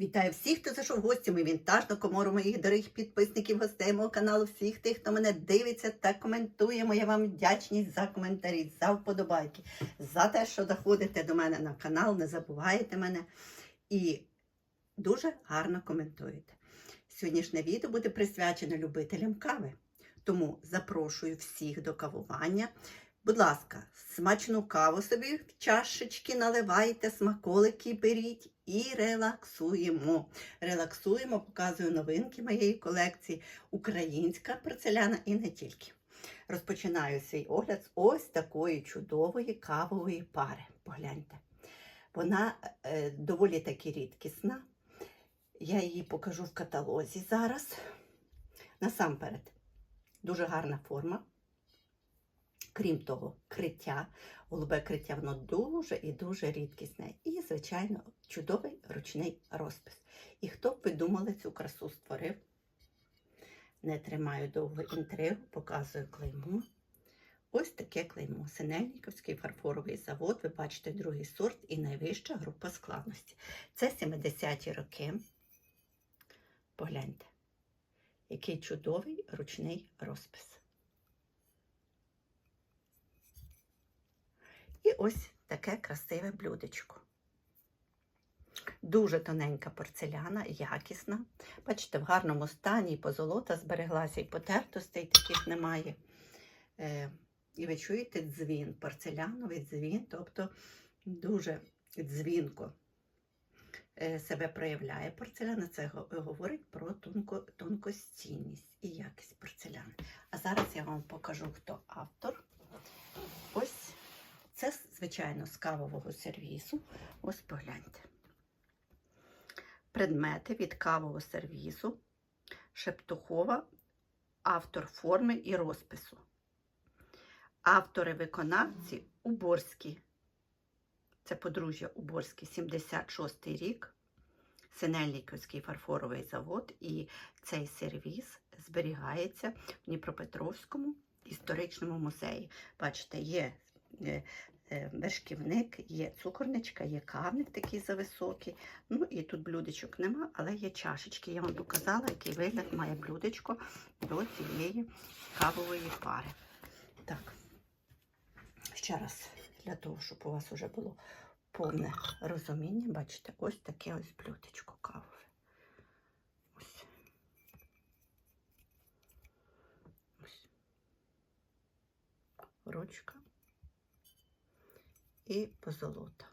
Вітаю всіх, хто зайшов в гості. Ми вінтажну комору моїх дорогих підписників, гостей мого каналу, всіх тих, хто мене дивиться та коментує. Моя вам вдячність за коментарі, за вподобайки, за те, що заходите до мене на канал, не забуваєте мене і дуже гарно коментуєте. Сьогоднішнє відео буде присвячене любителям кави. Тому запрошую всіх до кавування. Будь ласка, смачну каву собі в чашечки наливайте, смаколики беріть і релаксуємо. Релаксуємо, показую новинки моєї колекції Українська порцеляна і не тільки. Розпочинаю свій огляд з ось такої чудової кавової пари. Погляньте. Вона е, доволі таки рідкісна. Я її покажу в каталозі зараз. Насамперед, дуже гарна форма. Крім того, криття, голубе криття, воно дуже і дуже рідкісне. І, звичайно, чудовий ручний розпис. І хто б ви думали, цю красу створив? Не тримаю довго інтригу, показую клеймо. Ось таке клеймо. Синельниковський фарфоровий завод. Ви бачите другий сорт і найвища група складності. Це 70-ті роки. Погляньте, який чудовий ручний розпис. І ось таке красиве блюдечко. Дуже тоненька порцеляна, якісна. Бачите, в гарному стані, і позолота збереглася, і потертостей таких немає. Е, і ви чуєте дзвін, порцеляновий дзвін, тобто дуже дзвінко е, себе проявляє порцеляна. Це говорить про тонко, тонкостінність і якість порцеляни. А зараз я вам покажу, хто автор. Звичайно, з кавового сервісу. Ось погляньте. Предмети від кавового сервісу, Шептухова, автор форми і розпису. Автори виконавці Уборські. Це подружжя Уборський, 76-й рік. Синельниковський фарфоровий завод. І цей сервіс зберігається в Дніпропетровському історичному музеї. Бачите, є е, вершківник, є цукорничка, є кавник такий зависокий. Ну і тут блюдечок нема, але є чашечки. Я вам показала, який вигляд має блюдечко до цієї кавової пари. Так, ще раз, для того, щоб у вас вже було повне розуміння, бачите, ось таке ось блюдечко кавове. Ось. Ось. Ручка і позолота.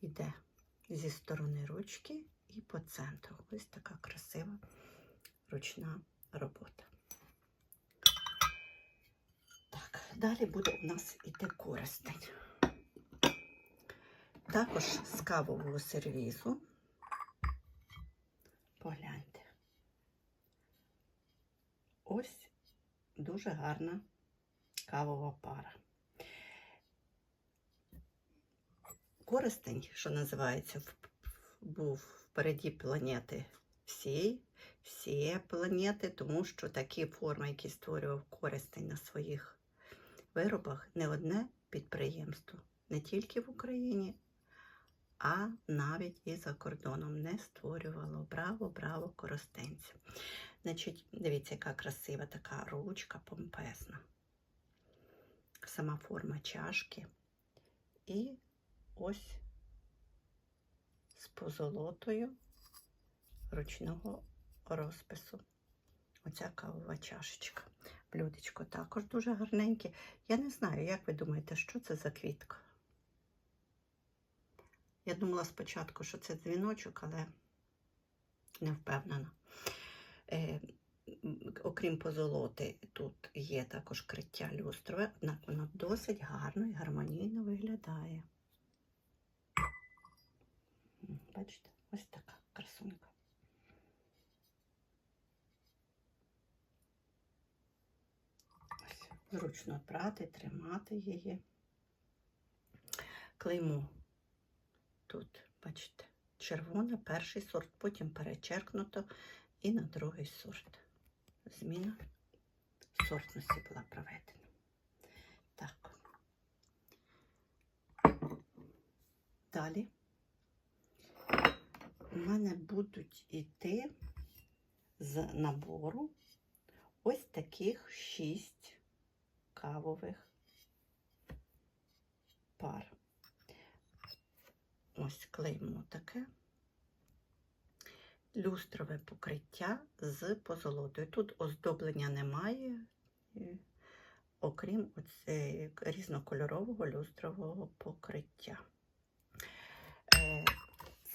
Іде зі сторони ручки і по центру. Ось така красива ручна робота. Так, далі буде у нас іти користень. Також з кавового сервізу. Погляньте. Ось дуже гарна кавова пара. Користень, що називається, був впереді планети всієї, всієї планети, тому що такі форми, які створював користень на своїх виробах, не одне підприємство, не тільки в Україні, а навіть і за кордоном не створювало. Браво, браво, коростенцю. Значить, дивіться, яка красива така ручка помпезна. Сама форма чашки. І ось з позолотою ручного розпису. Оця кавова чашечка. Блюдечко також дуже гарненьке. Я не знаю, як ви думаєте, що це за квітка? Я думала спочатку, що це дзвіночок, але не впевнена. Е, окрім позолоти, тут є також криття люстрове, однак воно досить гарно і гармонійно виглядає. Бачите, ось така красунька. Ось, зручно прати, тримати її. Клеймо. Тут, бачите, червоне, перший сорт, потім перечеркнуто і на другий сорт. Зміна сортності була проведена. Так. Далі у мене будуть йти з набору ось таких шість кавових пар. Ось клеймо таке. Люстрове покриття з позолотою. Тут оздоблення немає, е, окрім різнокольорового люстрового покриття.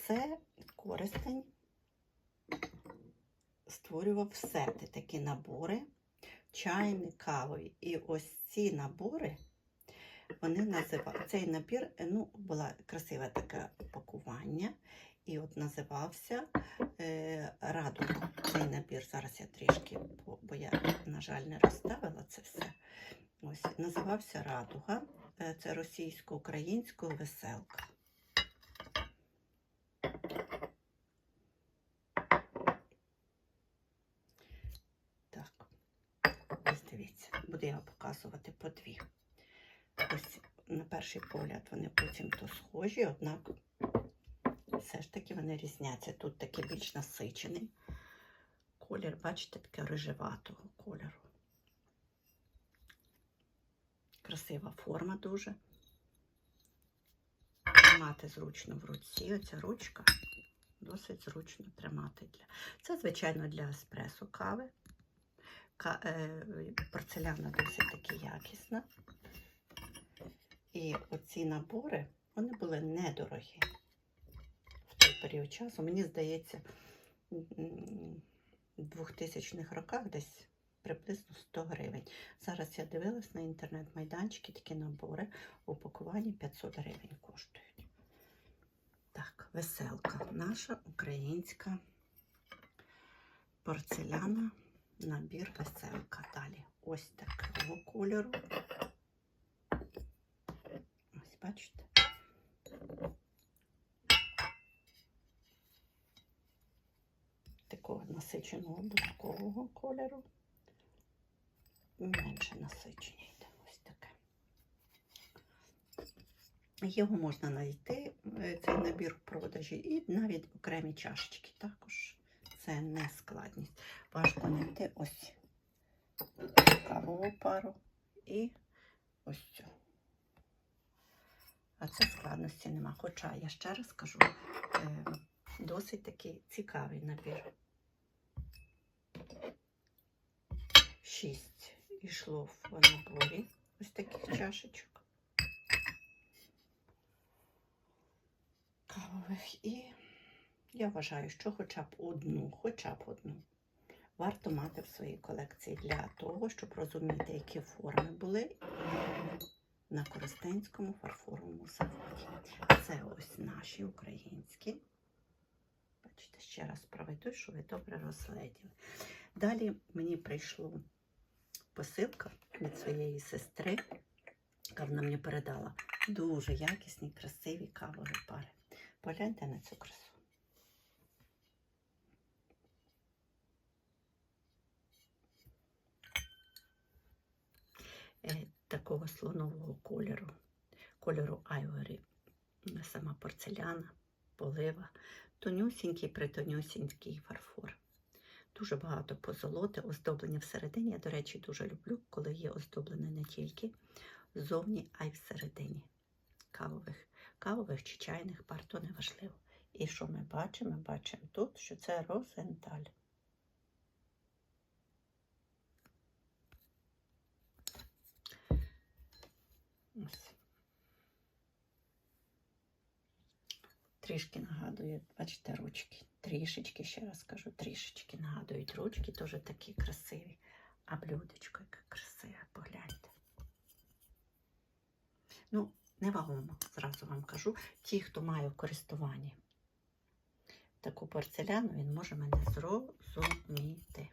Це користень створював сети, такі набори, чайні, кавові. І ось ці набори, вони називали цей набір, ну, було красиве таке пакування. І от називався е, Радуга. Цей набір зараз я трішки, бо, я, на жаль, не розставила це все. Ось називався Радуга. Е, Це російсько-українська веселка. Так, ось дивіться, показувати по дві. Ось на перший погляд вони потім схожі, однак все ж таки вони різняться. Тут такий більш насичений колір, бачите, таке рижеватого кольору. Красива форма дуже. Тримати зручно в руці. Оця ручка досить зручно тримати. Для... Це, звичайно, для еспресо кави. Е... Порцеляна досить таки якісна. І оці набори, вони були недорогі в той період часу. Мені здається, в 2000-х роках десь приблизно 100 гривень. Зараз я дивилась на інтернет-майданчики, такі набори в упакуванні 500 гривень коштують. Так, веселка. Наша українська порцеляна, набір веселка. Далі ось такого кольору. Ось бачите. Такого насиченого бускового кольору. Менше насичення йде ось таке. Його можна знайти, е, цей набір в продажі, і навіть окремі чашечки також. Це не складність. Важко знайти ось кавову пару і ось цю. А це складності нема. Хоча, я ще раз кажу, е, досить такий цікавий набір. Шість йшло в наборі ось таких чашечок. Кавових. І я вважаю, що хоча б одну, хоча б одну варто мати в своїй колекції для того, щоб розуміти, які форми були на Коростенському фарфоровому заводі. Це ось наші українські. Бачите, ще раз проведу, щоб ви добре розгледіли. Далі мені прийшла посилка від своєї сестри, яка вона мені передала дуже якісні, красиві кавові пари. Погляньте на цю красу. Е, Такого слонового кольору, кольору айворі, сама порцеляна, полива, тонюсінький притонюсінький фарфор. Дуже багато позолоти, оздоблення всередині. Я, до речі, дуже люблю, коли є оздоблене не тільки ззовні, а й всередині кавових, кавових чи чайних пар, то не важливо. І що ми бачимо? Ми бачимо тут, що це розенталь. Ось. Трішки нагадує, бачите, ручки. Трішечки, ще раз кажу, трішечки нагадують ручки, теж такі красиві. А блюдечко, яке красиве, погляньте. Ну, невагомо, зразу вам кажу. Ті, хто має в користуванні таку порцеляну, він може мене зрозуміти.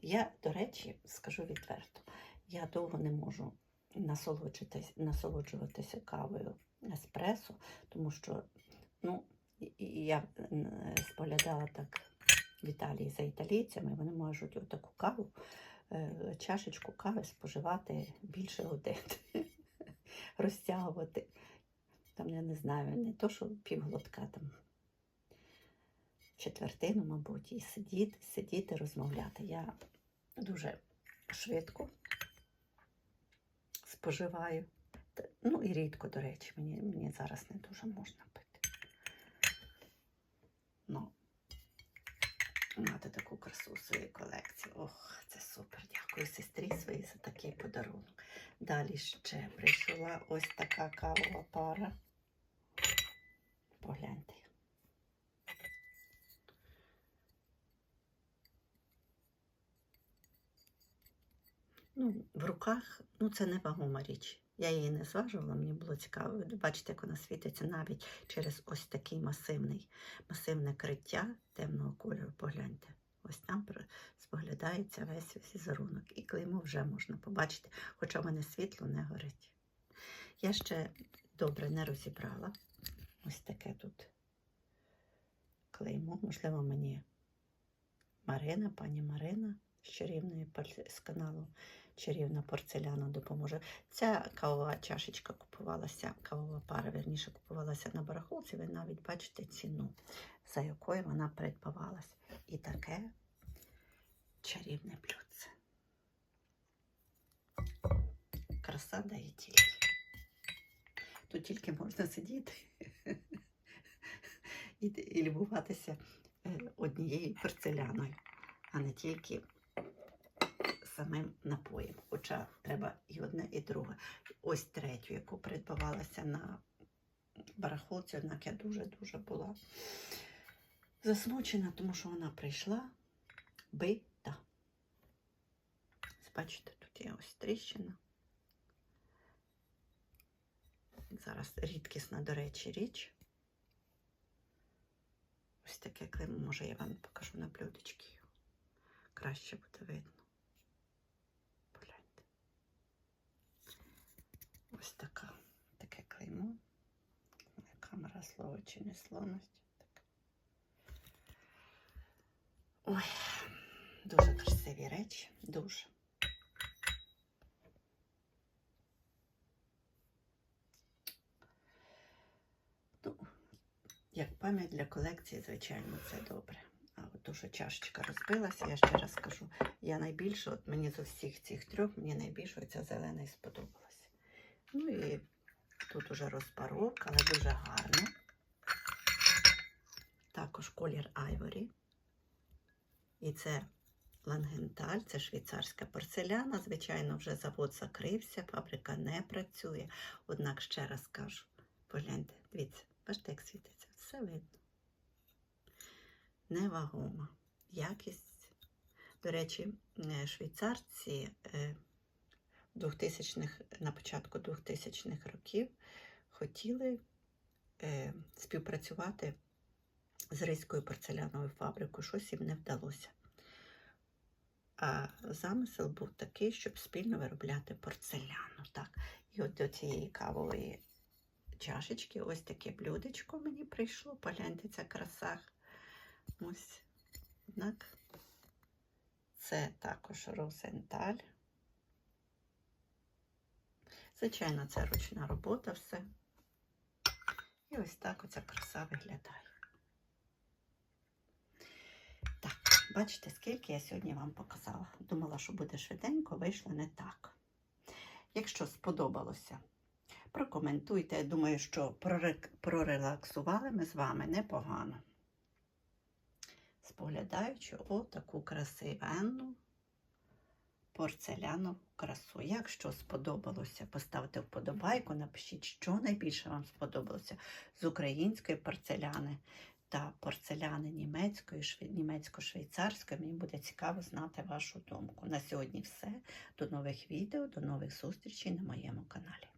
Я, до речі, скажу відверто, я довго не можу насолоджуватися, насолоджуватися кавою еспресо, тому що ну, я споглядала так в Італії за італійцями, вони можуть отаку каву, е, чашечку кави споживати більше годин. розтягувати. Там, я не знаю, не то, що півглотка там. Четвертину, мабуть, і сидіти, сидіти, розмовляти. Я дуже швидко споживаю. Ну і рідко, до речі, мені, мені зараз не дуже можна пити. Ну, мати таку красу своїй колекції. Ох, це супер. Дякую сестрі своїй за такий подарунок. Далі ще прийшла ось така кавова пара. Погляньте. Ну, в руках, ну це не вагома річ. Я її не зважувала, мені було цікаво. Ви Бачите, як вона світиться навіть через ось такий масивний, масивне криття темного кольору. Погляньте. Ось там споглядається весь візерунок. І клеймо вже можна побачити, хоча в мене світло не горить. Я ще добре не розібрала. Ось таке тут клеймо. Можливо, мені Марина, пані Марина з чарівної з каналу Чарівна порцеляна допоможе. Ця кавова чашечка купувалася, кавова пара, верніше, купувалася на барахолці. Ви навіть бачите ціну, за якою вона придбавалася. І таке чарівне блюдце. Краса дає тільки. Тут тільки можна сидіти і, любуватися е, однією порцеляною, а не тільки самим напоєм. Хоча треба і одне, і друге. Ось третю, яку придбавалася на барахолці, однак я дуже-дуже була засмучена, тому що вона прийшла бита. Бачите, тут є ось тріщина. Зараз рідкісна, до речі, річ. Ось таке клеймо, може, я вам покажу на блюдечки. Краще буде видно. Ось така, таке клеймо. Камера слово чи не словності. Ой, дуже красиві речі, дуже. Ну, як пам'ять для колекції, звичайно, це добре. А от що чашечка розбилася, я ще раз скажу, я найбільше, от мені з усіх цих трьох, мені найбільше оця зелена і сподобалася. Ну і тут уже розпаровка, але дуже гарно. Також колір айворі. І це лангенталь, це швейцарська порцеляна. Звичайно, вже завод закрився, фабрика не працює. Однак ще раз кажу, погляньте, дивіться, бачите, як світиться, все видно. Невагома. Якість. До речі, е, швейцарці е, 2000-х, на початку 2000-х років хотіли е, співпрацювати з Ризькою порцеляновою фабрикою. Щось їм не вдалося. А замисел був такий, щоб спільно виробляти порцеляну. Так. І от до цієї кавової чашечки ось таке блюдечко мені прийшло. Погляньте, ця краса. Ось. Однак це також розенталь. Звичайно, це ручна робота все. І ось так оця краса виглядає. Так, бачите, скільки я сьогодні вам показала. Думала, що буде швиденько, вийшло не так. Якщо сподобалося, прокоментуйте. Я думаю, що прорелаксували ми з вами непогано. Споглядаючи отаку красивенну порцелянову красу. Якщо сподобалося, поставте вподобайку, напишіть, що найбільше вам сподобалося з української порцеляни та порцеляни німецької, німецько-швейцарської. Мені буде цікаво знати вашу думку. На сьогодні все. До нових відео, до нових зустрічей на моєму каналі.